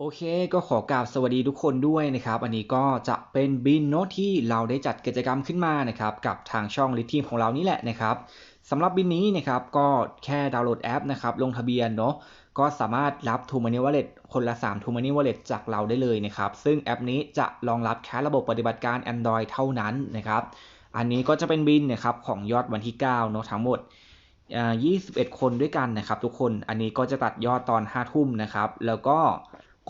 โอเคก็ขอกราบสวัสดีทุกคนด้วยนะครับอันนี้ก็จะเป็นบินเนาะที่เราได้จัดกิจกรรมขึ้นมานะครับกับทางช่องลิทีมของเรานี่แหละนะครับสำหรับบินนี้นะครับก็แค่ดาวน์โหลดแอปนะครับลงทะเบียนเนาะก็สามารถรับ t ูมานิว Wallet คนละ3 t ูมานิ Wallet จากเราได้เลยนะครับซึ่งแอปนี้จะรองรับแค่ระบบปฏิบัติการ Android เท่านั้นนะครับอันนี้ก็จะเป็นบินนะครับของยอดวันที่9เนาะทั้งหมดอ่า21 คนด้วยกันนะครับทุกคนอันนี้ก็จะตัดยอดตอน 5 ทุ่มนะครับแล้วก็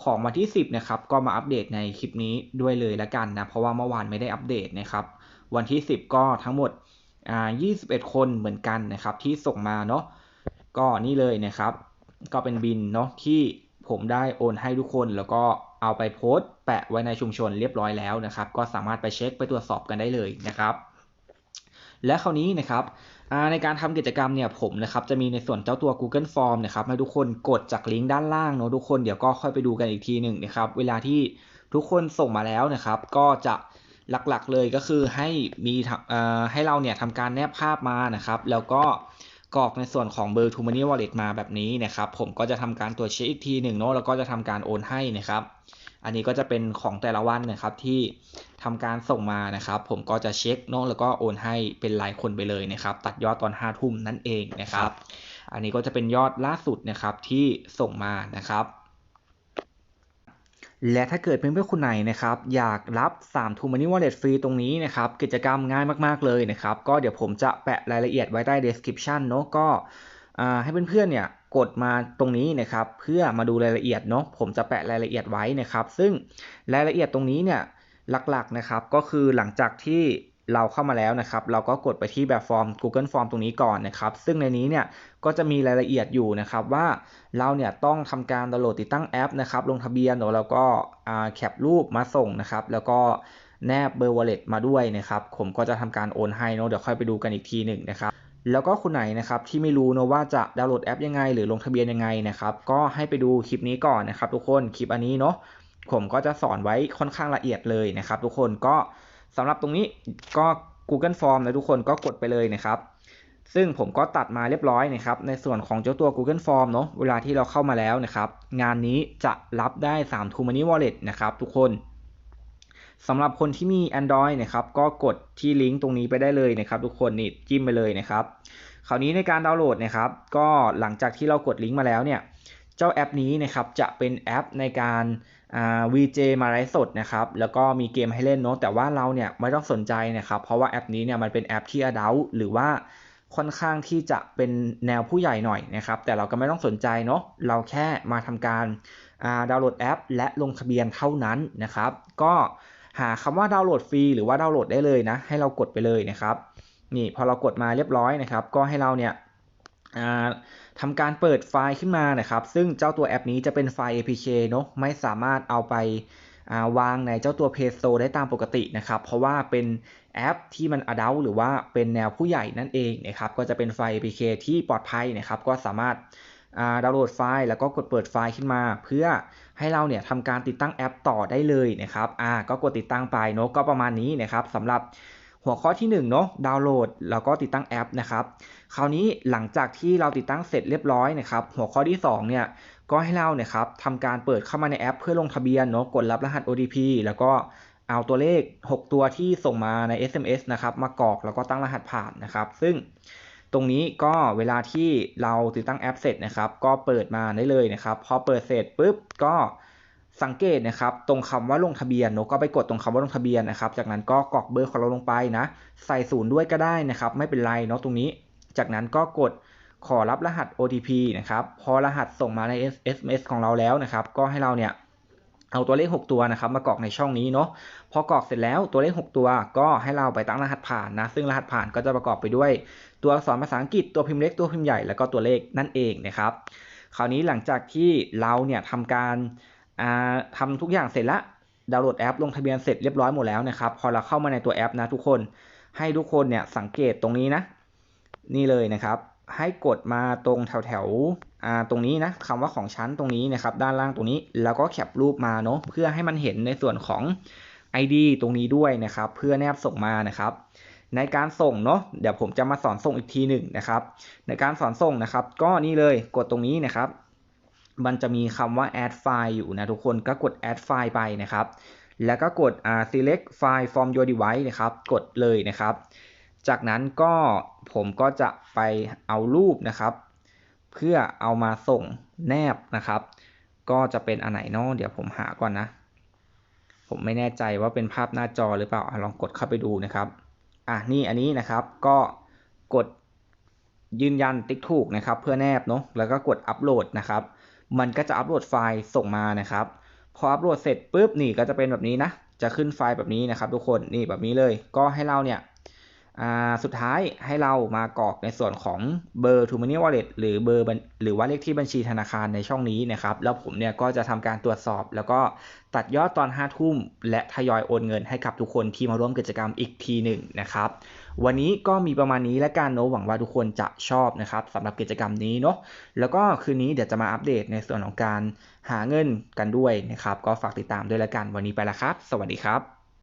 ของวันที่ 10นะครับก็มาอัปเดตในคลิปนี้ด้วยเลยละกันนะเพราะว่าเมื่อวานไม่ได้อัปเดตนะครับวันที่ 10 ก็ทั้งหมดอ่า21 คนเหมือนกันนะครับที่ส่งมาเนาะก็นี่เลยนะครับ ก็เป็นบินเนาะที่ผมได้โอนให้ทุกคนแล้วก็เอาไปโพสต์แปะไว้ในชุมชนเรียบร้อยแล้วนะครับ ก็สามารถไปเช็คไปตรวจสอบกันได้เลยนะครับ และคราวนี้นะครับ ในการทำกิจกรรมเนี่ยผมนะครับจะมีในส่วนเจ้าตัว Google Form นะครับให้ทุกคนกดจากลิงก์ด้านล่างเนาะทุกคนเดี๋ยวก็ค่อยไปดูกันอีกทีหนึ่งนะครับเวลาที่ทุกคนส่งมาแล้วนะครับ ก็จะหลักๆเลยก็คือให้มีให้เราเนี่ยทำการแนบภาพมานะครับ แล้วก็กรอกในส่วนของเบอร์ t o Money Wallet มาแบบนี้นะครับ ผมก็จะทำการตรวจเช็คอีกทีหนึ่งเนาะแล้วก็จะทำการโอนให้นะครับ อันนี้ก็จะเป็นของแต่ละวันนะครับที่ทำการส่งมานะครับ ผมก็จะเช็คเนาะแล้วก็โอนให้เป็นรายคนไปเลยนะครับ ตัดยอดตอน5้าทุ่มนั่นเองนะครับ อันนี้ก็จะเป็นยอดล่าสุดนะครับที่ส่งมานะครับและถ้าเกิดเพื่อนๆคนไหนนะครับอยากรับ3 t o Money Wallet ฟรีตรงนี้นะครับกิจกรรมง่ายมากๆเลยนะครับ ก็เดี๋ยวผมจะแปะรายละเอียดไว้ใต้ description เนาะก็ให้เพื่อนๆเนี่ย กดมาตรงนี้นะครับ เพื่อมาดูรายละเอียดเนาะผมจะแปะรายละเอียดไว้นะครับ ซึ่งรายละเอียดตรงนี้เนี่ยหลักๆนะครับก็คือหลังจากที่เราเข้ามาแล้วนะครับ เราก็กดไปที่แบบฟอร์ม Google Form ตรงนี้ก่อนนะครับ ซึ่งในนี้เนี่ยก็จะมีรายละเอียดอยู่นะครับว่าเราเนี่ยต้องทำการดาวน์โหลดติดตั้งแอปนะครับ ลงทะเบียนแล้วก็แคปรูปมาส่งนะครับ แล้วก็แนบเบอร์ wallet มาด้วยนะครับ ผมก็จะทำการโอนให้เนาะเดี๋ยวค่อยไปดูกันอีกทีหนึ่งนะครับ แล้วก็คนไหนนะครับที่ไม่รู้นะว่าจะดาวน์โหลดแอปยังไง หรือลงทะเบียนยังไงนะครับ ก็ให้ไปดูคลิปนี้ก่อนนะครับทุกคนคลิปอันนี้เนาะผมก็จะสอนไว้ค่อนข้างละเอียดเลยนะครับ ทุกคนก็สำหรับตรงนี้ก็ Google Form นะทุกคนก็กดไปเลยนะครับ ซึ่งผมก็ตัดมาเรียบร้อยนะครับ ในส่วนของเจ้าตัว Google Form เนาะเวลาที่เราเข้ามาแล้วนะครับ งานนี้จะรับได้3 t o Money Wallet นะครับทุกคน สำหรับคนที่มี Android นะครับก็กดที่ลิงก์ตรงนี้ไปได้เลยนะครับทุกคนนี่จิ้มไปเลยนะครับคราวนี้ในการดาวน์โหลดนะครับก็หลังจากที่เรากดลิงก์มาแล้วเนี่ยเจ้าแอปนี้นะครับจะเป็นแอปในการอ่า VJ มาไลฟ์สดนะครับแล้วก็มีเกมให้เล่นเนาะแต่ว่าเราเนี่ยไม่ต้องสนใจนะครับเพราะว่าแอปนี้เนี่ยมันเป็นแอปที่อดัลหรือว่าค่อนข้างที่จะเป็นแนวผู้ใหญ่หน่อยนะครับแต่เราก็ไม่ต้องสนใจเนาะเราแค่มาทำการดาวน์โหลดแอป และลงทะเบียนเท่านั้นนะครับก็ หาคำว่าดาวน์โหลดฟรีหรือว่าดาวน์โหลดได้เลยนะ ให้เรากดไปเลยนะครับ นี่พอเรากดมาเรียบร้อยนะครับ ก็ให้เราเนี่ยทำการเปิดไฟล์ขึ้นมานะครับ ซึ่งเจ้าตัวแอปนี้จะเป็นไฟล์ APK เนาะไม่สามารถเอาไปวางในเจ้าตัว Play Store ได้ตามปกตินะครับ เพราะว่าเป็นแอปที่มัน adult หรือว่าเป็นแนวผู้ใหญ่นั่นเองนะครับ ก็จะเป็นไฟล์ APK ที่ปลอดภัยนะครับ ก็สามารถ ดาวน์โหลดไฟล์แล้วก็กดเปิดไฟล์ขึ้นมา เพื่อให้เราเนี่ยทำการติดตั้งแอปต่อได้เลยนะครับอ่าก็กดติดตั้งไปเนาะก็ประมาณนี้นะครับสำหรับหัวข้อที่1เนาะดาวน์โหลดแล้วก็ติดตั้งแอปนะครับคราวนี้หลังจากที่เราติดตั้งเสร็จเรียบร้อยนะครับหัวข้อที่2เนี่ยก็ให้เราเนี่ยครับทำการเปิดเข้ามาในแอป เพื่อลงทะเบียนเนาะกดรับรหัส OTP แล้วก็เอาตัวเลข 6 ตัวที่ส่งมาใน SMS นะครับมากรอกแล้วก็ตั้งรหัสผ่านนะครับ ซึ่ง ตรงนี้ก็เวลาที่เราติดตั้งแอปเสร็จนะครับ ก็เปิดมาได้เลยนะครับ พอเปิดเสร็จปุ๊บก็สังเกตนะครับ ตรงคำว่าลงทะเบียนเนาะก็ไปกดตรงคำว่าลงทะเบียนนะครับ จากนั้นก็กรอกเบอร์ของเราลงไปนะ ใส่ศูนย์ด้วยก็ได้นะครับ ไม่เป็นไรเนาะตรงนี้ จากนั้นก็กดขอรับรหัส OTP นะครับ พอรหัสส่งมาใน SMS ของเราแล้วนะครับ ก็ให้เราเนี่ย เอาตัวเลข 6 ตัวนะครับมากรอกในช่องนี้เนาะพอกรอกเสร็จแล้วตัวเลข 6 ตัว ก็ให้เราไปตั้งรหัสผ่านนะซึ่งรหัสผ่านก็จะประกอบไปด้วย ตัวอักษรภาษาอังกฤษตัวพิมพ์เล็กตัวพิมพ์ใหญ่แล้วก็ตัวเลขนั่นเองนะครับคราวนี้หลังจากที่เราเนี่ยทำการทำทุกอย่างเสร็จละดาวน์โหลดแอปลงทะเบียนเสร็จเรียบร้อยหมดแล้วนะครับพอเราเข้ามาในตัวแอปนะทุกคนให้ทุกคนเนี่ยสังเกตตรงนี้นะ นี่เลยนะครับ ให้กดมาตรงแถวแถว ตรงนี้นะคำว่าของชั้นตรงนี้นะครับด้านล่างตรงนี้แล้วก็แคปรูปมาเนาะเพื่อให้มันเห็นในส่วนของ ID ตรงนี้ด้วยนะครับเพื่อแนบส่งมานะครับ ในการส่งเนาะเดี๋ยวผมจะมาสอนส่งอีกทีหนึ่งนะครับในการสอนส่งนะครับ ก็นี่เลยกดตรงนี้นะครับ มันจะมีคำว่า add file อยู่นะทุกคนก็กด add file ไปนะครับ แล้วก็กด select file from your device นะครับกดเลยนะครับ จากนั้นก็ผมก็จะไปเอารูปนะครับ เพื่อเอามาส่งแนบนะครับ ก็จะเป็นอันไหนเนาะเดี๋ยวผมหาก่อนนะ ผมไม่แน่ใจว่าเป็นภาพหน้าจอหรือเปล่าลองกดเข้าไปดูนะครับอะนี่อันนี้นะครับก็กดยืนยันติ๊กถูกนะครับ เพื่อแนบเนาะแล้วก็กดอัปโหลดนะครับ มันก็จะอัปโหลดไฟล์ส่งมานะครับ พออัปโหลดเสร็จปุ๊บนี่ก็จะเป็นแบบนี้นะ จะขึ้นไฟล์แบบนี้นะครับ ทุกคนนี่แบบนี้เลย ก็ให้เราเนี่ย สุดท้ายให้เรามากรอกในส่วนของเบอร์ t o Money Wallet หรือเบอร์หรือว่าเลขที่บัญชีธนาคารในช่องนี้นะครับ แล้วผมเนี่ยก็จะทำการตรวจสอบ แล้วก็ตัดยอดตอน 5 ทุ่ม และทยอยโอนเงินให้กับทุกคนที่มาร่วมกิจกรรมอีกทีหนึ่งนะครับ วันนี้ก็มีประมาณนี้และกันเนาะหวังว่าทุกคนจะชอบนะครับสำหรับกิจกรรมนี้เนาะแล้วก็คืนนี้เดี๋ยวจะมาอัปเดตในส่วนของการหาเงินกันด้วยนะครับ ก็ฝากติดตามด้วยละกันวันนี้ไปละครับ สวัสดีครับ